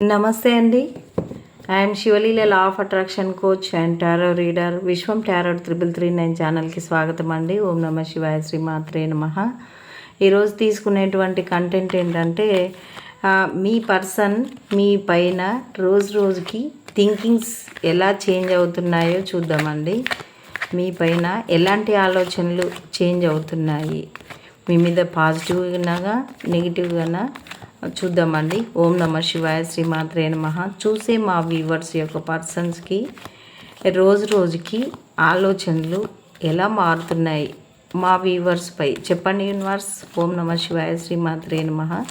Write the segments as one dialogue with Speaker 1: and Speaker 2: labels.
Speaker 1: నమస్తే అండి. I'm Sivaleela law of attraction coach and tarot reader Vishwam tarot triple three nine ఛానల్కి స్వాగతం అండి. ఓం నమ శివాయ శ్రీ మాత్రే నమ. ఈరోజు తీసుకునేటువంటి కంటెంట్ ఏంటంటే మీ పర్సన్ మీ పైన రోజు రోజుకి థింకింగ్స్ ఎలా చేంజ్ అవుతున్నాయో చూద్దామండి. మీ పైన ఎలాంటి ఆలోచనలు చేంజ్ అవుతున్నాయి? మీ మీద పాజిటివ్గానా నెగిటివ్గానా చూద్దామండి. ఓం నమ శివాయ శ్రీమాత్రే నమ. చూసే మా వ్యూవర్స్ యొక్క పర్సన్స్కి రోజు రోజుకి ఆలోచనలు ఎలా మారుతున్నాయి? మా వ్యూవర్స్పై చెప్పండి యూనివర్స్ ఓం నమ శివాయ శ్రీమాత్రే నమ.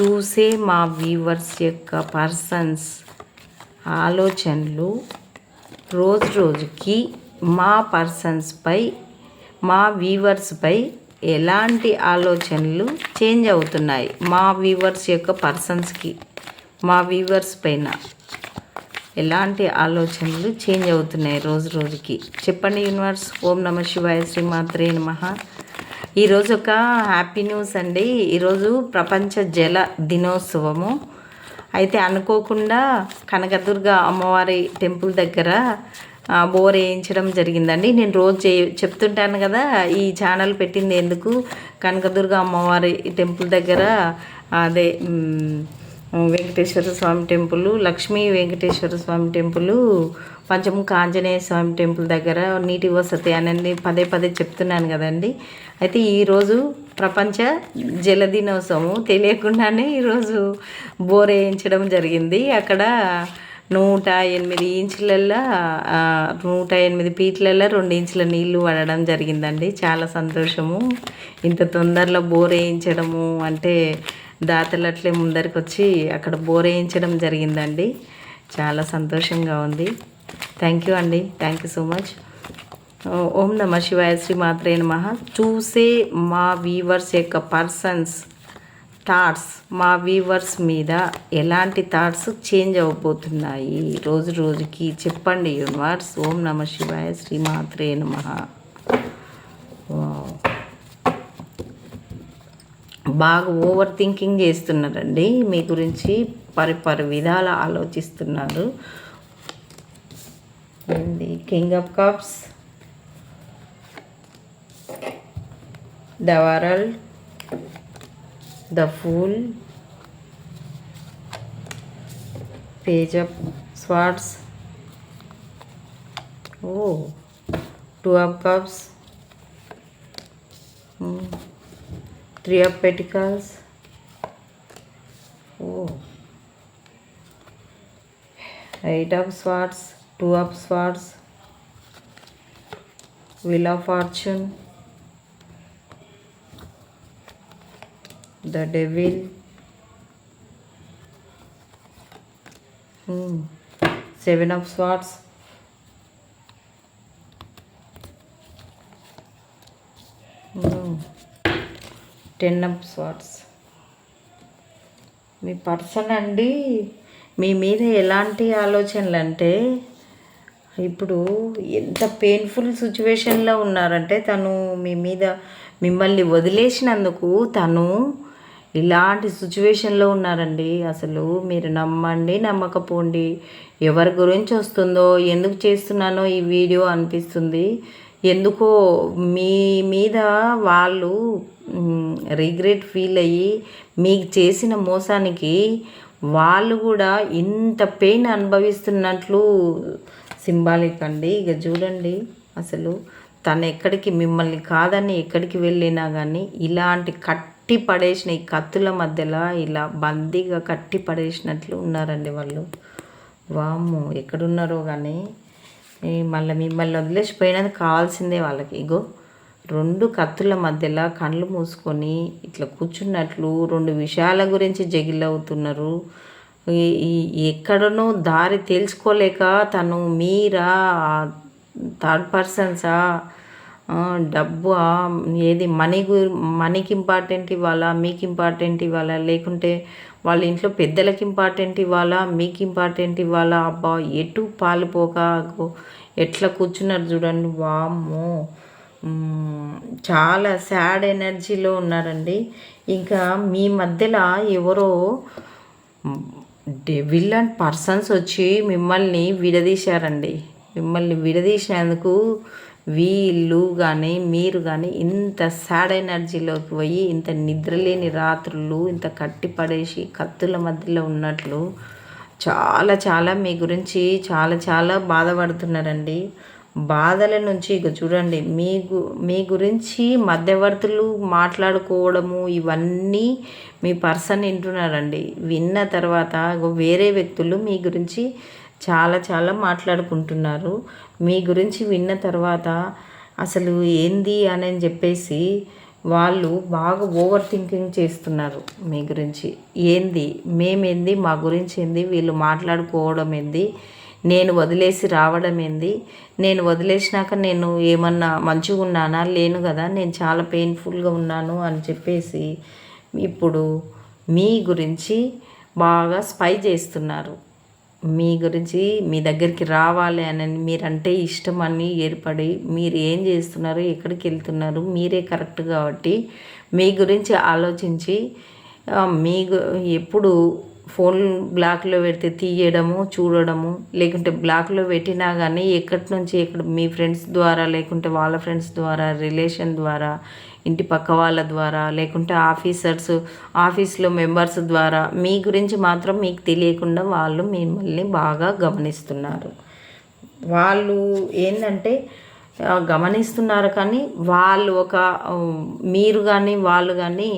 Speaker 1: చూసే మా వ్యూవర్స్ యొక్క పర్సన్స్ ఆలోచనలు రోజు రోజుకి మా పర్సన్స్పై మా వ్యూవర్స్పై ఎలాంటి ఆలోచనలు చేంజ్ అవుతున్నాయి మా వ్యూవర్స్ యొక్క పర్సన్స్కి మా వ్యూవర్స్ పైన? ఎలాంటి ఆలోచనలు చేంజ్ అవుతున్నాయి రోజు రోజుకి? చెప్పండి యూనివర్స్. ఓం నమ శివాయ శ్రీమాత్రే నమ. ఈరోజు ఒక హ్యాపీ న్యూస్ అండి. ఈరోజు ప్రపంచ జల దినోత్సవము. అయితే అనుకోకుండా కనకదుర్గ అమ్మవారి టెంపుల్ దగ్గర బోర్ వేయించడం జరిగిందండి. నేను రోజు చే చెప్తుంటాను కదా ఈ ఛానల్ పెట్టింది ఎందుకు? కనకదుర్గ అమ్మవారి టెంపుల్ దగ్గర అదే Venkateswara Swamy temple Lakshmi Venkateswara Swamy temple Panchamukha Anjaneya Swamy temple దగ్గర నీటి వసతి అనేది పదే పదే చెప్తున్నాను కదండి. అయితే ఈరోజు ప్రపంచ జల దినోత్సవం తెలియకుండానే ఈరోజు బోర్ వేయించడం జరిగింది. అక్కడ నూట ఎనిమిది ఇంచులల్లో నూట ఎనిమిది పీట్లల్లో రెండు ఇంచుల నీళ్ళు పడడం జరిగిందండి. చాలా సంతోషము. ఇంత తొందరలో బోర్ వేయించడము అంటే దాతలు అట్లే ముందరికి వచ్చి అక్కడ బోర్ వేయించడం జరిగిందండి. చాలా సంతోషంగా ఉంది. థ్యాంక్ యూ అండి. థ్యాంక్ యూ సో మచ్ ఓం నమ శివాయ శ్రీ మాత్రే నమ. చూసే మా వీవర్స్ యొక్క పర్సన్స్ థాట్స్ మా వీవర్స్ మీద ఎలాంటి థాట్స్ చేంజ్ అవ్వబోతున్నాయి? రోజు రోజుకి చెప్పండి యూనివర్స్. ఓం నమ శివాయ శ్రీమాత్రే నమ. బాగా ఓవర్ థింకింగ్ చేస్తున్నారండి. మీ గురించి పరిపరి విధాల ఆలోచిస్తున్నారు. King of cups the world the fool page of swords oh two of cups. Hmm. three of pentacles oh. Eight of swords two of swords wheel of fortune. Devil hmm. seven of swords hmm. ten of swords మీ person అండి మీ మీద ఎలాంటి ఆలోచనలు అంటే ఇప్పుడు ఎంత painful సిచ్యువేషన్లో ఉన్నారంటే తను మీ మీద మిమ్మల్ని వదిలేసినందుకు తను ఇలాంటి సిచ్యువేషన్లో ఉన్నారండి. అసలు మీరు నమ్మండి నమ్మకపోండి. ఎవరి గురించి వస్తుందో ఎందుకు చేస్తున్నానో ఈ వీడియో అనిపిస్తుంది. ఎందుకో మీ మీద వాళ్ళు రిగ్రెట్ ఫీల్ అయ్యి మీకు చేసిన మోసానికి వాళ్ళు కూడా ఇంత పెయిన్ అనుభవిస్తున్నట్లు సింబాలిక్ అండి. ఇక చూడండి అసలు తను ఎక్కడికి మిమ్మల్ని కాదని ఎక్కడికి వెళ్ళినా కానీ ఇలాంటి కట్ కట్టి పడేసిన ఈ కత్తుల మధ్యలో ఇలా బందీగా కట్టి పడేసినట్లు ఉన్నారండి వాళ్ళు. వాము ఎక్కడున్నారో కానీ మళ్ళీ మిమ్మల్ని వదిలేసిపోయినది కావాల్సిందే వాళ్ళకి. ఇగో రెండు కత్తుల మధ్యలో కళ్ళు మూసుకొని ఇట్లా కూర్చున్నట్లు రెండు విషయాల గురించి జగిలవుతున్నారు ఈ ఎక్కడనో దారి తెలుసుకోలేక తను మీరా థర్డ్ పర్సన్సా? డబ్బు ఏది మనీ గు మనీకి ఇంపార్టెంట్ ఇవ్వాలా మీకు ఇంపార్టెంట్ ఇవ్వాలా లేకుంటే వాళ్ళ ఇంట్లో పెద్దలకి ఇంపార్టెంట్ ఇవ్వాలా మీకు ఇంపార్టెంట్ ఇవ్వాలా? అబ్బా ఎటు పాలుపోక ఎట్లా కూర్చున్నారు చూడండి వామ్మో. చాలా సాడ్ ఎనర్జీలో ఉన్నారండి. ఇంకా మీ మధ్యలో ఎవరో డెవిల్ అండ్ పర్సన్స్ వచ్చి మిమ్మల్ని విడదీశారండి. మిమ్మల్ని విడదీసినందుకు వీళ్ళు కానీ మీరు కానీ ఇంత సాడ్ ఎనర్జీలోకి పోయి ఇంత నిద్రలేని రాత్రులు ఇంత కట్టిపడేసి కత్తుల మధ్యలో ఉన్నట్లు చాలా చాలా మీ గురించి చాలా చాలా బాధపడుతున్నారండి. బాధల నుంచి ఇక చూడండి మీ గు మీ గురించి మధ్యవర్తులు మాట్లాడుకోవడము ఇవన్నీ మీ పర్సన్ వింటున్నారండి. విన్న తర్వాత వేరే వ్యక్తులు మీ గురించి చాలా చాలా మాట్లాడుకుంటున్నారు. మీ గురించి విన్న తర్వాత అసలు ఏంది అని చెప్పేసి వాళ్ళు బాగా ఓవర్ థింకింగ్ చేస్తున్నారు మీ గురించి. ఏంది? మేమేంది? మా గురించి ఏంది? వీళ్ళు మాట్లాడుకోవడం ఏంది? నేను వదిలేసి రావడం ఏంది? నేను వదిలేసినాక నేను ఏమన్నా మంచిగా ఉన్నానా? లేను కదా? నేను చాలా పెయిన్ఫుల్గా ఉన్నాను అని చెప్పేసి ఇప్పుడు మీ గురించి బాగా స్పై చేస్తున్నారు. మీ గురించి మీ దగ్గరికి రావాలి అని మీరంటే ఇష్టం అని ఏర్పడి మీరు ఏం చేస్తున్నారు ఎక్కడికి వెళ్తున్నారు మీరే కరెక్ట్ కాబట్టి మీ గురించి ఆలోచించి మీ ఎప్పుడు ఫోన్ బ్లాక్లో పెడితే తీయడము చూడడము లేకుంటే బ్లాక్లో పెట్టినా కానీ ఎక్కడి నుంచి ఎక్కడ మీ ఫ్రెండ్స్ ద్వారా లేకుంటే వాళ్ళ ఫ్రెండ్స్ ద్వారా రిలేషన్ ద్వారా ఇంటి పక్క వాళ్ళ ద్వారా లేకుంటే ఆఫీసర్స్ ఆఫీస్లో మెంబర్స్ ద్వారా మీ గురించి మాత్రం మీకు తెలియకుండా వాళ్ళు మిమ్మల్ని బాగా గమనిస్తున్నారు. వాళ్ళు ఏంటంటే గమనిస్తున్నారు కానీ వాళ్ళు ఒక మీరు కానీ వాళ్ళు కానీ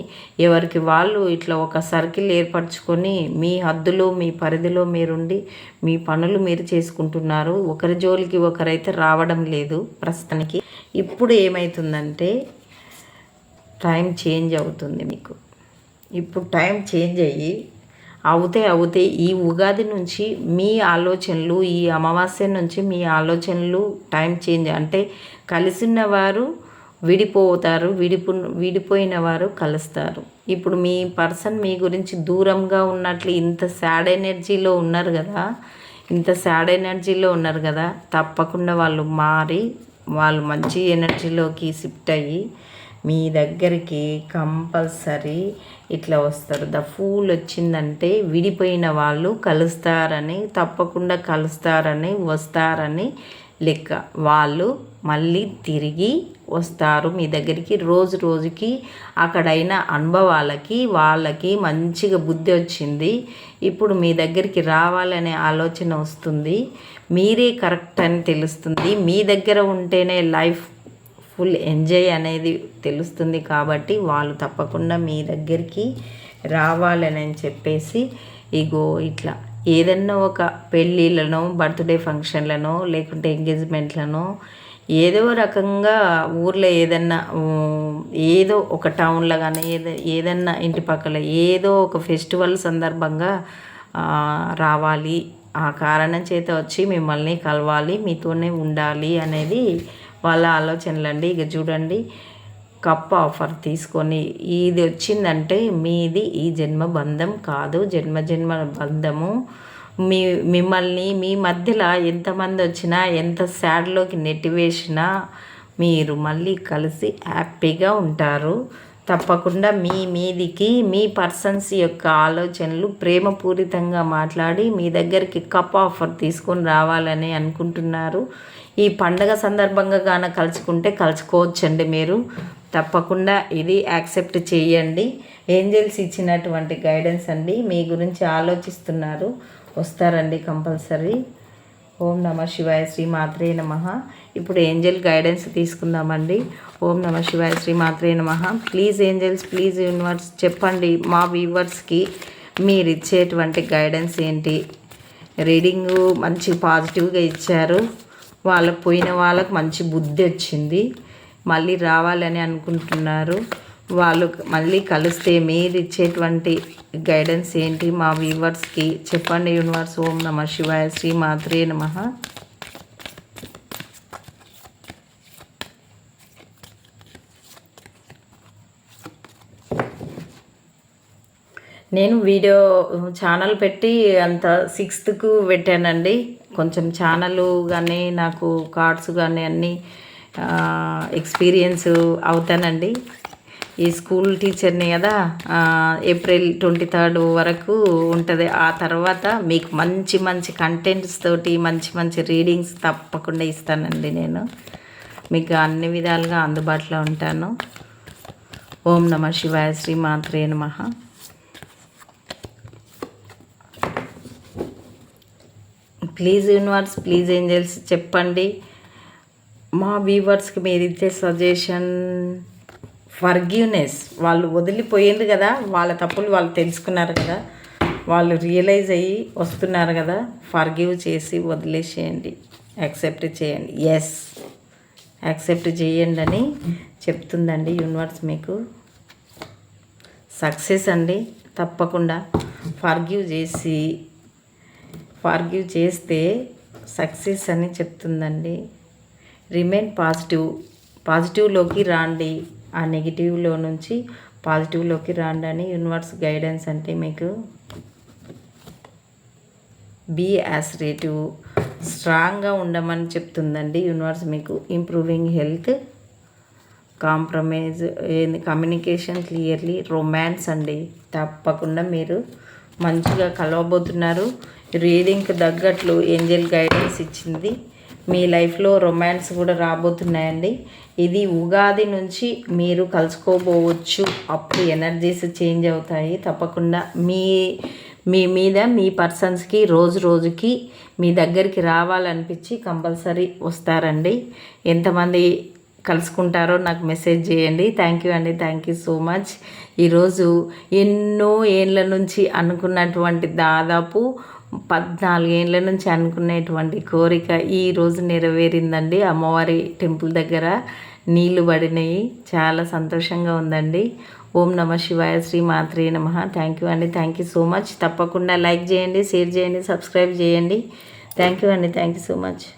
Speaker 1: ఎవరికి వాళ్ళు ఇట్లా ఒక సర్కిల్ ఏర్పరచుకొని మీ హద్దులో మీ పరిధిలో మీరుండి మీ పనులు మీరు చేసుకుంటున్నారు. ఒకరి జోలికి ఒకరైతే రావడం లేదు ప్రస్తుతానికి. ఇప్పుడు ఏమవుతుందంటే టైం చేంజ్ అవుతుంది మీకు. ఇప్పుడు టైం చేంజ్ అయ్యి అవుతే అవుతే ఈ ఉగాది నుంచి మీ ఆలోచనలు ఈ అమావాస్య నుంచి మీ ఆలోచనలు టైం చేంజ్ అంటే కలిసిన వారు విడిపోతారు విడిపు విడిపోయిన వారు కలుస్తారు. ఇప్పుడు మీ పర్సన్ మీ గురించి దూరంగా ఉన్నట్లు ఇంత సాడ్ ఎనర్జీలో ఉన్నారు కదా ఇంత సాడ్ ఎనర్జీలో ఉన్నారు కదా తప్పకుండా వాళ్ళు మారి వాళ్ళు మంచి ఎనర్జీలోకి షిఫ్ట్ అయ్యి మీ దగ్గరికి కంపల్సరీ ఇట్లా వస్తారు. ద ఫూల్ వచ్చిందంటే విడిపోయిన వాళ్ళు కలుస్తారని తప్పకుండా కలుస్తారని వస్తారని లెక్క. వాళ్ళు మళ్ళీ తిరిగి వస్తారు మీ దగ్గరికి రోజు రోజుకి. అక్కడైన అనుభవాలకి వాళ్ళకి మంచిగా బుద్ధి వచ్చింది. ఇప్పుడు మీ దగ్గరికి రావాలనే ఆలోచన వస్తుంది. మీరే కరెక్ట్ అని తెలుస్తుంది. మీ దగ్గర ఉంటేనే లైఫ్ ఫుల్ ఎంజాయ్ అనేది తెలుస్తుంది కాబట్టి వాళ్ళు తప్పకుండా మీ దగ్గరికి రావాలని చెప్పేసి ఇగో ఇట్లా ఏదన్నా ఒక పెళ్ళిళ్ళనో బర్త్డే ఫంక్షన్లనో లేకుంటే ఎంగేజ్మెంట్లనో ఏదో రకంగా ఊర్లో ఏదన్నా ఏదో ఒక టౌన్లో కానీ ఏదో ఏదన్నా ఇంటి పక్కల ఏదో ఒక ఫెస్టివల్ సందర్భంగా రావాలి. ఆ కారణం చేత వచ్చి మిమ్మల్ని కలవాలి మీతోనే ఉండాలి అనేది వాళ్ళ ఆలోచనలు అండి ఇక చూడండి కప్ ఆఫర్ తీసుకొని ఇది వచ్చిందంటే మీది ఈ జన్మ బంధం కాదు. జన్మ జన్మ బంధము. మీ మిమ్మల్ని మీ మధ్యలో ఎంతమంది వచ్చినా ఎంత శాడ్లోకి నెట్టివేసినా మీరు మళ్ళీ కలిసి హ్యాపీగా ఉంటారు. తప్పకుండా మీ మీదికి మీ పర్సన్స్ యొక్క ఆలోచనలు ప్రేమపూరితంగా మాట్లాడి మీ దగ్గరికి కప్ ఆఫర్ తీసుకొని రావాలని అనుకుంటున్నారు. ఈ పండగ సందర్భంగా గాన కలుసుకుంటే కలుసుకోవచ్చండి మీరు. తప్పకుండా ఇది యాక్సెప్ట్ చేయండి. ఏంజల్స్ ఇచ్చినటువంటి గైడెన్స్ అండి. మీ గురించి ఆలోచిస్తున్నారు. వస్తారండి కంపల్సరీ. ఓం నమ శివాయ శ్రీ మాత్రే నమ. ఇప్పుడు ఏంజల్ గైడెన్స్ తీసుకుందామండి. ఓం నమ శివాయ శ్రీ మాత్రే నమ. ప్లీజ్ ఏంజల్స్ ప్లీజ్ యూనివర్స్ చెప్పండి మా వ్యూవర్స్కి మీరు ఇచ్చేటువంటి గైడెన్స్ ఏంటి? రీడింగు మంచి పాజిటివ్గా ఇచ్చారు. వాళ్ళకు పోయిన వాళ్ళకు మంచి బుద్ధి వచ్చింది. మళ్ళీ రావాలని అనుకుంటున్నారు. వాళ్ళు మళ్ళీ కలిస్తే మీరు ఇచ్చేటువంటి గైడెన్స్ ఏంటి? మా వ్యూవర్స్కి చెప్పండి యూనివర్స్ ఓం నమ శివాయ. శ్రీ మాత్రే నమ. నేను వీడియో ఛానల్ పెట్టి అంత సిక్స్త్కు పెట్టానండి. కొంచెం ఛానల్ కానీ నాకు కార్డ్స్ కానీ అన్నీ ఎక్స్పీరియన్స్ అవుతానండి. ఈ స్కూల్ టీచర్ని కదా ఏప్రిల్ ట్వంటీ థర్డ్ వరకు ఉంటుంది. ఆ తర్వాత మీకు మంచి మంచి కంటెంట్స్ తోటి మంచి మంచి రీడింగ్స్ తప్పకుండా ఇస్తానండి నేను. మీకు అన్ని విధాలుగా అందుబాటులో ఉంటాను. ఓం నమ శివాయ శ్రీ మాత్రే నమః. ప్లీజ్ యూనివర్స్ ప్లీజ్ ఏంజల్స్ చెప్పండి. మా వ్యూవర్స్కి మీరు ఇచ్చే సజెషన్ ఫర్గివ్నెస్ వాళ్ళు వదిలిపోయింది కదా వాళ్ళ తప్పులు వాళ్ళు తెలుసుకున్నారు కదా వాళ్ళు రియలైజ్ అయ్యి వస్తున్నారు కదా ఫర్గివ్ చేసి వదిలేసేయండి. యాక్సెప్ట్ చేయండి. ఎస్ యాక్సెప్ట్ చేయండి అని చెప్తుందండి యూనివర్స్ మీకు. సక్సెస్ అండి తప్పకుండా. ఫర్గివ్ చేసి ఫార్గివ్ చేస్తే సక్సెస్ అని చెప్తుందండి. రిమైన్ పాజిటివ్ పాజిటివ్లోకి రాండి. ఆ నెగిటివ్లో నుంచి పాజిటివ్లోకి రాండి అని యూనివర్స్ గైడెన్స్ అంటే మీకు బీ యాసిరేటివ్ స్ట్రాంగ్గా ఉండమని చెప్తుందండి యూనివర్స్ మీకు. ఇంప్రూవింగ్ హెల్త్ కాంప్రమైజ్ ఏంది కమ్యూనికేషన్ క్లియర్లీ రొమాన్స్ అండి. తప్పకుండా మీరు మంచిగా కలవబోతున్నారు. రీడింగ్కి తగ్గట్లు ఏంజల్ గైడెన్స్ ఇచ్చింది. మీ లైఫ్లో రొమాన్స్ కూడా రాబోతున్నాయండి. ఇది ఉగాది నుంచి మీరు కలుసుకోబోవచ్చు. అప్పుడు ఎనర్జీస్ చేంజ్ అవుతాయి. తప్పకుండా మీ మీ మీద మీ పర్సన్స్కి రోజు రోజుకి మీ దగ్గరికి రావాలనిపించి కంపల్సరీ వస్తారండి. ఎంతమంది కలుసుకుంటారో నాకు మెసేజ్ చేయండి. థ్యాంక్ యూ అండి. థ్యాంక్ యూ సో మచ్ ఈరోజు ఎన్నో ఏళ్ళ నుంచి అనుకున్నటువంటి దాదాపు పద్నాలుగేళ్ళ నుంచి అనుకునేటువంటి కోరిక ఈరోజు నెరవేరిందండి. అమ్మవారి టెంపుల్ దగ్గర నీళ్ళు పడినాయి. చాలా సంతోషంగా ఉందండి. ఓం నమ శివాయ శ్రీ మాత్రే నమ. థ్యాంక్ యూ అండి. థ్యాంక్ యూ సో మచ్ తప్పకుండా లైక్ చేయండి షేర్ చేయండి సబ్స్క్రైబ్ చేయండి. థ్యాంక్ యూ అండి. Thank you so much